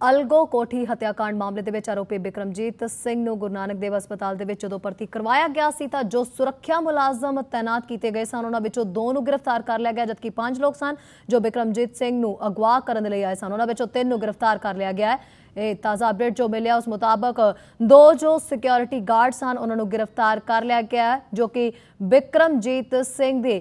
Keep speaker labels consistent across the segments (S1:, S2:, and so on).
S1: ਅਲਗੋ ਕੋਠੀ ਹੱਤਿਆਕਾਂਡ ਮਾਮਲੇ ਦੇ ਵਿੱਚ ਆਰੋਪੀ ਬਿਕਰਮਜੀਤ ਸਿੰਘ ਨੂੰ ਗੁਰੂ ਨਾਨਕ ਦੇਵ ਹਸਪਤਾਲ ਦੇ ਵਿੱਚ ਜਦੋਂ ਭਰਤੀ ਕਰਵਾਇਆ ਗਿਆ ਸੀ ਤਾਂ ਜੋ ਸੁਰੱਖਿਆ ਮੁਲਾਜ਼ਮ ਤਾਇਨਾਤ ਕੀਤੇ ਗਏ ਸਨ, ਉਹਨਾਂ ਵਿੱਚੋਂ ਦੋ ਨੂੰ ਗ੍ਰਿਫਤਾਰ ਕਰ ਲਿਆ ਗਿਆ, ਜਦਕਿ ਪੰਜ ਲੋਕ ਸਨ ਜੋ ਬਿਕਰਮਜੀਤ ਸਿੰਘ ਨੂੰ ਅਗਵਾ ਕਰਨ ਦੇ ਲਈ ਆਏ ਸਨ। ਉਹਨਾਂ ਵਿੱਚੋਂ ਤਿੰਨ ਨੂੰ ਗ੍ਰਿਫਤਾਰ ਕਰ ਲਿਆ ਗਿਆ ਹੈ। ਇਹ ਤਾਜ਼ਾ ਅਪਡੇਟ ਜੋ ਮਿਲਿਆ, ਉਸ ਮੁਤਾਬਕ ਦੋ ਜੋ ਸਿਕਿਉਰਿਟੀ ਗਾਰਡ ਸਨ, ਉਹਨਾਂ ਨੂੰ ਗ੍ਰਿਫਤਾਰ ਕਰ ਲਿਆ ਗਿਆ ਜੋ ਕਿ ਬਿਕਰਮਜੀਤ ਸਿੰਘ ਦੇ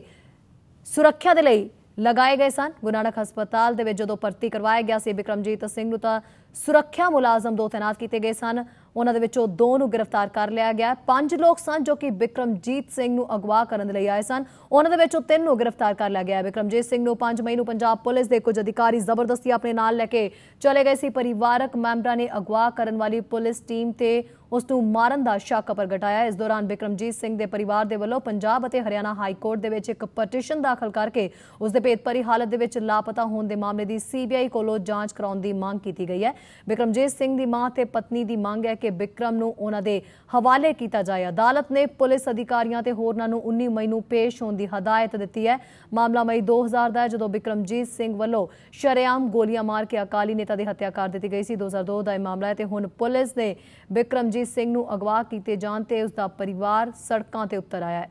S1: ਸੁਰੱਖਿਆ ਦੇ ਲਈ ਲਗਾਏ ਗਏ ਸਨ। ਗੁਰੂ ਹਸਪਤਾਲ ਦੇ ਵਿੱਚ ਜਦੋਂ ਭਰਤੀ ਕਰਵਾਇਆ ਗਿਆ ਸੀ, ਬਿਕਰਮਜੀਤ ਸਿੰਘ ਨੂੰ ਤਾਂ ਸੁਰੱਖਿਆ ਮੁਲਾਜ਼ਮ ਦੋ ਤਾਇਨਾਤ ਕੀਤੇ ਗਏ ਸਨ। ਉਹਨਾਂ ਦੇ ਵਿੱਚੋਂ ਦੋ ਨੂੰ ਗ੍ਰਿਫਤਾਰ ਕਰ ਲਿਆ ਗਿਆ। ਪੰਜ ਲੋਕ ਸਨ ਜੋ ਕਿ ਬਿਕਰਮਜੀਤ ਸਿੰਘ ਨੂੰ ਅਗਵਾ ਕਰਨ ਦੇ ਲਈ ਆਏ ਸਨ। ਉਹਨਾਂ ਦੇ ਵਿੱਚੋਂ ਤਿੰਨ ਨੂੰ ਗ੍ਰਿਫਤਾਰ ਕਰ ਲਿਆ ਗਿਆ। ਬਿਕਰਮਜੀਤ ਸਿੰਘ ਨੂੰ 5 ਮਈ ਨੂੰ ਪੰਜਾਬ ਪੁਲਿਸ ਦੇ ਕੁਝ ਅਧਿਕਾਰੀ ਜ਼ਬਰਦਸਤੀ ਆਪਣੇ ਨਾਲ ਲੈ ਕੇ ਚਲੇ ਗਏ ਸੀ। ਪਰਿਵਾਰਕ ਮੈਂਬਰਾਂ ਨੇ ਅਗਵਾ ਕਰਨ ਵਾਲੀ ਪੁਲਿਸ ਟੀਮ ਤੇ ਉਸ ਨੂੰ ਮਾਰਨ ਦਾ ਸ਼ੱਕ ਪ੍ਰਗਟਾਇਆ। ਇਸ ਦੌਰਾਨ ਬਿਕਰਮਜੀਤ ਸਿੰਘ ਦੇ ਪਰਿਵਾਰ ਦੇ ਵੱਲੋਂ ਪੰਜਾਬ ਅਤੇ ਹਰਿਆਣਾ ਹਾਈ ਕੋਰਟ ਦੇ ਵਿੱਚ ਇੱਕ ਪਟੀਸ਼ਨ ਦਾਖਲ ਕਰਕੇ ਉਸ ਦੇ ਭੇਤਭਰੀ ਹਾਲਤ ਦੇ ਵਿੱਚ ਲਾਪਤਾ ਹੋਣ ਦੇ ਮਾਮਲੇ ਦੀ ਸੀਬੀਆਈ ਕੋਲੋਂ ਜਾਂਚ ਕਰਾਉਣ ਦੀ ਮੰਗ ਕੀਤੀ ਗਈ ਹੈ। ਬਿਕਰਮਜੀਤ ਸਿੰਘ ਦੀ ਮਾਂ ਤੇ ਪਤਨੀ ਦੀ ਮੰਗ ਹੈ ਕਿ ਬਿਕਰਮ ਨੂੰ ਉਹਨਾਂ ਦੇ ਹਵਾਲੇ ਕੀਤਾ ਜਾਏ। ਅਦਾਲਤ ਨੇ ਪੁਲਿਸ ਅਧਿਕਾਰੀਆਂ ਤੇ ਹੋਰਨਾਂ ਨੂੰ 19 ਮਈ ਨੂੰ ਪੇਸ਼ ਹੋਣ ਦੀ ਹਦਾਇਤ ਦਿੱਤੀ ਹੈ। ਮਾਮਲਾ ਮਈ 2000 ਦਾ ਹੈ, ਜਦੋਂ ਬਿਕਰਮਜੀਤ ਸਿੰਘ ਵੱਲੋਂ ਸ਼ਰੇਆਮ ਗੋਲੀਆਂ ਮਾਰ ਕੇ ਅਕਾਲੀ ਨੇਤਾ ਦੀ ਹੱਤਿਆ ਕਰ ਦਿੱਤੀ ਗਈ ਸੀ। 2002 ਦਾ ਇਹ ਮਾਮਲਾ ਹੈ ਤੇ ਹੁਣ ਪੁਲਿਸ ਨੇ ਬਿਕਰਮਜੀਤ ਸਿੰਘ ਨੂੰ ਅਗਵਾ ਕੀਤੇ ਜਾਣ ਤੇ ਉਸ ਦਾ ਪਰਿਵਾਰ ਸੜਕਾਂ ਤੇ ਉਤਰ ਆਇਆ ਹੈ।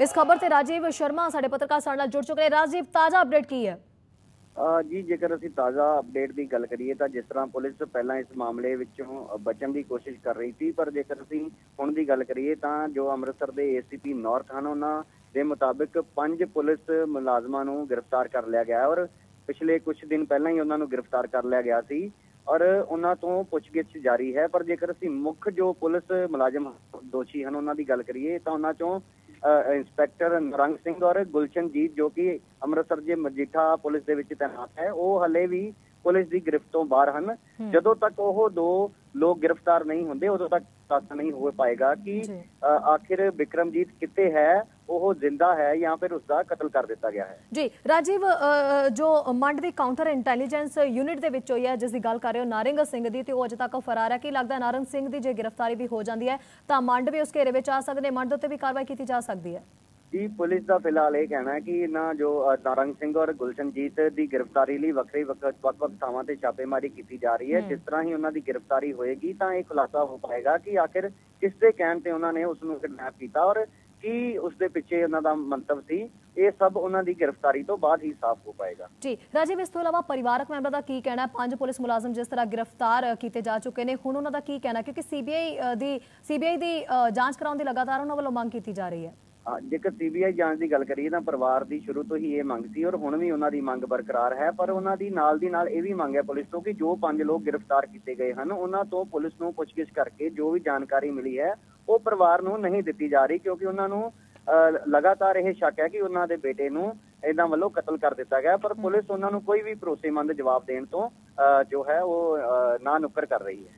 S1: ਇਸ ਖਬਰ ਤੇ ਰਾਜੀਵ ਸ਼ਰਮਾ ਸਾਡੇ ਪੱਤਰਕਾਰ ਸਾਡੇ ਨਾਲ ਜੁੜ ਚੁੱਕੇ ਨੇ। ਰਾਜੀਵ, ਤਾਜ਼ਾ ਅਪਡੇਟ ਕੀ ਹੈ?
S2: ਜੀ, ਜੇਕਰ ਅਸੀਂ ਤਾਜ਼ਾ ਅਪਡੇਟ ਦੀ ਗੱਲ ਕਰੀਏ ਤਾਂ ਜਿਸ ਤਰ੍ਹਾਂ ਪੁਲਿਸ ਪਹਿਲਾਂ ਇਸ ਮਾਮਲੇ ਵਿੱਚੋਂ ਬਚਣ ਦੀ ਕੋਸ਼ਿਸ਼ ਕਰ ਰਹੀ ਸੀ, ਪਰ ਜੇਕਰ ਅਸੀਂ ਹੁਣ ਦੀ ਗੱਲ ਕਰੀਏ ਤਾਂ ਜੋ ਅੰਮ੍ਰਿਤਸਰ ਦੇ ਏਸੀਪੀ ਨਾਰਥ ਹਨ, ਉਹਨਾਂ ਦੇ ਮੁਤਾਬਿਕ ਪੰਜ ਪੁਲਿਸ ਮੁਲਾਜ਼ਮਾਂ ਨੂੰ ਗ੍ਰਿਫਤਾਰ ਕਰ ਲਿਆ ਗਿਆ ਔਰ ਪਿਛਲੇ ਕੁਝ ਦਿਨ ਪਹਿਲਾਂ ਹੀ ਉਹਨਾਂ ਨੂੰ ਗ੍ਰਿਫਤਾਰ ਕਰ ਲਿਆ ਗਿਆ ਸੀ। ਔਰ ਉਹਨਾਂ ਤੋਂ ਪੁੱਛਗਿੱਛ ਜਾਰੀ ਹੈ ਪਰ ਜੇਕਰ ਅਸੀਂ ਮੁੱਖ ਜੋ ਪੁਲਿਸ ਮੁਲਾਜ਼ਮ ਦੋਸ਼ੀ ਹਨ ਉਹਨਾਂ ਦੀ ਗੱਲ ਕਰੀਏ ਤਾਂ ਉਹਨਾਂ ਚੋਂ ਇੰਸਪੈਕਟਰ ਨਰੰਗ ਸਿੰਘ ਔਰ ਗੁਲਸ਼ਨਜੀਤ ਜੋ ਕਿ ਅੰਮ੍ਰਿਤਸਰ ਦੇ ਮਜੀਠਾ ਪੁਲਿਸ ਦੇ ਵਿੱਚ ਤਾਇਨਾਤ ਹੈ ਉਹ ਹਲੇ ਵੀ ਪੁਲਿਸ ਦੀ ਗ੍ਰਿਫਤ ਤੋਂ ਬਾਹਰ ਹਨ। ਜਦੋਂ ਤੱਕ ਉਹ ਦੋ ਲੋਕ ਗ੍ਰਿਫਤਾਰ ਨਹੀਂ ਹੁੰਦੇ ਉਦੋਂ ਤੱਕ ਪਤਾ ਨਹੀਂ ਹੋ ਪਾਏਗਾ ਕਿ ਆਖਿਰ ਬਿਕਰਮਜੀਤ ਕਿੱਥੇ ਹੈ? ਉਹ ਜ਼ਿੰਦਾ ਹੈ ਜਾਂ ਫਿਰ ਉਸ ਦਾ ਕਤਲ ਕਰ ਦਿੱਤਾ ਗਿਆ ਹੈ?
S1: ਜੀ ਰਾਜੀਵ ਜੋ ਮੰਡ ਦੀ ਕਾਊਂਟਰ ਇੰਟੈਲੀਜੈਂਸ ਯੂਨਿਟ ਦੇ ਵਿੱਚ ਹੋਈ ਹੈ ਜਿਸ ਦੀ ਗੱਲ ਕਰ ਰਹੇ ਹੋ ਨਾਰਿੰਗ ਸਿੰਘ ਦੀ ਤੇ ਉਹ ਅਜੇ ਤੱਕ ਫਰਾਰ ਹੈ। ਕੀ ਲੱਗਦਾ ਨਾਰੰਗ ਸਿੰਘ ਦੀ ਜੇ ਗ੍ਰਿਫਤਾਰੀ ਵੀ ਹੋ ਜਾਂਦੀ ਹੈ ਤਾਂ ਮੰਡ ਵੀ ਉਸ ਘੇਰੇ ਵਿੱਚ ਆ ਸਕਦੇ ਮੰਡ ਦੇ ਉੱਤੇ ਵੀ ਕਾਰਵਾਈ ਕੀਤੀ ਜਾ ਸਕਦੀ ਹੈ।
S2: ਜੀ ਪੁਲਿਸ ਦਾ ਫਿਲਹਾਲ ਇਹ ਕਹਿਣਾ ਹੈ ਕਿ ਇਹਨਾਂ ਜੋ ਨਾਰੰਗ ਸਿੰਘ ਔਰ ਗੁਲਸ਼ਨਜੀਤ ਦੀ ਗ੍ਰਿਫਤਾਰੀ ਲਈ ਵੱਖਰੇ ਵੱਖ- ਵੱਖ-ਵੱਖ ਥਾਵਾਂ ਤੇ ਛਾਪੇਮਾਰੀ ਕੀਤੀ ਜਾ ਰਹੀ ਹੈ। ਜਿਸ ਤਰ੍ਹਾਂ ਹੀ ਉਹਨਾਂ ਦੀ ਗ੍ਰਿਫਤਾਰੀ ਹੋਏਗੀ ਤਾਂ ਇਹ ਖੁਲਾਸਾ ਹੋ ਪਾਏਗਾ ਕਿ ਆਖਿਰ ਕਿਸ ਦੇ ਕਹਿਣ ਤੇ ਉਹਨਾਂ ਨੇ ਉਸ ਨੂੰ ਕਿਡਨੈਪ ਕੀਤਾ ਔਰ ਕੀ ਉਸ ਦੇ ਪਿੱਛੇ ਉਹਨਾਂ ਦਾ ਮੰਤਵ ਸੀ ਇਹ ਸਭ ਉਹਨਾਂ ਦੀ ਗ੍ਰਿਫਤਾਰੀ ਤੋਂ ਬਾਅਦ ਹੀ ਸਾਫ਼ ਹੋ ਪਾਏਗਾ।
S1: ਜੀ ਰਾਜੀਵ ਇਸ ਤੋਂ ਇਲਾਵਾ ਪਰਿਵਾਰਕ ਮੈਂਬਰਾਂ ਦਾ ਕੀ ਕਹਿਣਾ ਹੈ? ਪੰਜ ਪੁਲਿਸ ਮੁਲਾਜ਼ਮ ਜਿਸ ਤਰ੍ਹਾਂ ਗ੍ਰਿਫਤਾਰ ਕੀਤੇ ਜਾ ਚੁੱਕੇ ਨੇ ਹੁਣ ਉਹਨਾਂ ਦਾ ਕੀ ਕਹਿਣਾ ਕਿਉਂਕਿ ਸੀਬੀਆਈ ਦੀ ਸੀਬੀਆਈ ਦੀ ਜਾਂਚ ਕਰਾਉਣ ਦੀ ਲਗਾਤਾਰ ਉਹਨਾਂ ਵੱਲੋਂ ਮੰਗ ਕੀਤੀ ਜਾ ਰਹੀ ਹਾਂ,
S2: ਜੇਕਰ ਸੀਬੀਆਈ ਜਾਂਚ ਦੀ ਗੱਲ ਕਰੀਏ ਤਾਂ ਪਰਿਵਾਰ ਦੀ ਸ਼ੁਰੂ ਤੋਂ ਹੀ ਇਹ ਮੰਗ ਸੀ ਔਰ ਹੁਣ ਵੀ ਉਹਨਾਂ ਦੀ ਮੰਗ ਬਰਕਰਾਰ ਹੈ ਪਰ ਉਹਨਾਂ ਦੀ ਨਾਲ ਦੀ ਨਾਲ ਇਹ ਵੀ ਮੰਗ ਹੈ ਪੁਲਿਸ ਤੋਂ ਕਿ ਜੋ ਪੰਜ ਲੋਕ ਗ੍ਰਿਫਤਾਰ ਕੀਤੇ ਗਏ ਹਨ ਉਹਨਾਂ ਤੋਂ ਪੁਲਿਸ ਨੂੰ ਪੁੱਛਗਿੱਛ ਕਰਕੇ ਜੋ ਵੀ ਜਾਣਕਾਰੀ ਮਿਲੀ ਹੈ ਉਹ ਪਰਿਵਾਰ ਨੂੰ ਨਹੀਂ ਦਿੱਤੀ ਜਾ ਰਹੀ ਕਿਉਂਕਿ ਉਹਨਾਂ ਨੂੰ ਲਗਾਤਾਰ ਇਹ ਸ਼ੱਕ ਹੈ ਕਿ ਉਹਨਾਂ ਦੇ ਬੇਟੇ ਨੂੰ ਇਹਨਾਂ ਵੱਲੋਂ ਕਤਲ ਕਰ ਦਿੱਤਾ ਗਿਆ ਪਰ ਪੁਲਿਸ ਉਹਨਾਂ ਨੂੰ ਕੋਈ ਵੀ ਭਰੋਸੇਮੰਦ ਜਵਾਬ ਦੇਣ ਤੋਂ ਜੋ ਹੈ ਉਹ ਨਾ ਨੁੱਕਰ ਕਰ ਰਹੀ ਹੈ।